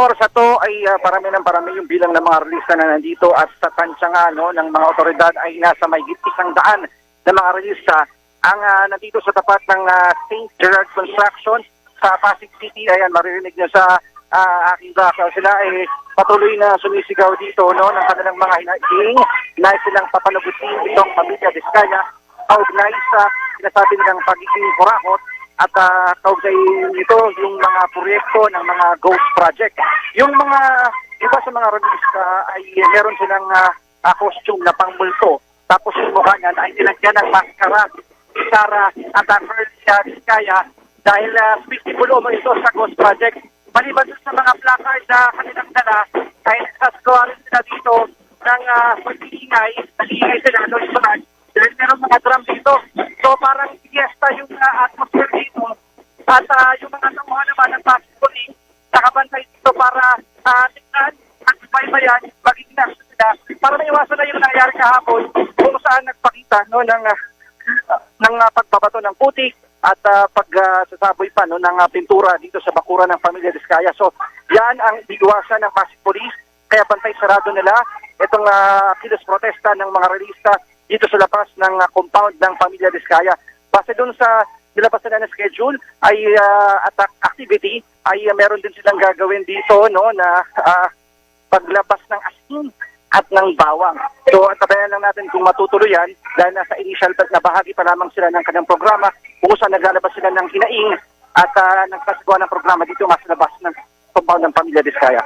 oras na to ay ah, parami ng parami yung bilang ng mga relista na nandito at sa tansya nga no, ng mga otoridad ay nasa may isang daan ng mga relista ang ah, nandito sa tapat ng ah, St. Gerard Construction sa Pasig City. Ayan, maririnig nyo sa ah, aking baka. Sila ay patuloy na sumisigaw dito no, ng kanilang mga hinaing na silang papanugutin itong pamilya Diskaya kaugnay sa sinasabi nilang pagiging kurakot at uh, kaugnay nito yung mga proyekto ng mga ghost project. Yung mga iba sa mga revista ay meron silang ah, ah, costume na pangmulto. Tapos yung mukha niyan ay nilagyan ng maskara, isara at uh, siya Vizcaya dahil uh, festival mo ito sa ghost project. Maliban sa mga placard na kanilang dala, ay nasagawa rin sila dito ng uh, pag-iingay, nag-iingay sila noong iba dahil meron mga drum dito. So parang fiesta yung uh, atmosphere dito. At uh, yung mga tamuhan naman ng traffic police, nakabantay dito para uh, tignan at baybayan, magiging nasa sila. Para maiwasan na yung nangyari kahapon kung saan nagpakita no, ng, uh, ng uh, pagbabato ng putik at uh, pagsasaboy pa no, ng uh, pintura dito sa bakura ng pamilya Diskaya. So yan ang iwasan ng Pasig Police kaya bantay sarado nila itong uh, kilos protesta ng mga realista dito sa labas ng uh, compound ng pamilya Diskaya. Base doon sa nilabas nila na schedule ay uh, attack activity ay uh, meron din silang gagawin dito no na uh, paglabas ng asin at ng bawang. So at tabayan lang natin kung matutuloy yan dahil nasa initial na bahagi pa lamang sila ng kanyang programa kung saan naglalabas sila ng hinaing at uh, nagkasagawa ng programa dito mas labas ng compound ng pamilya Diskaya.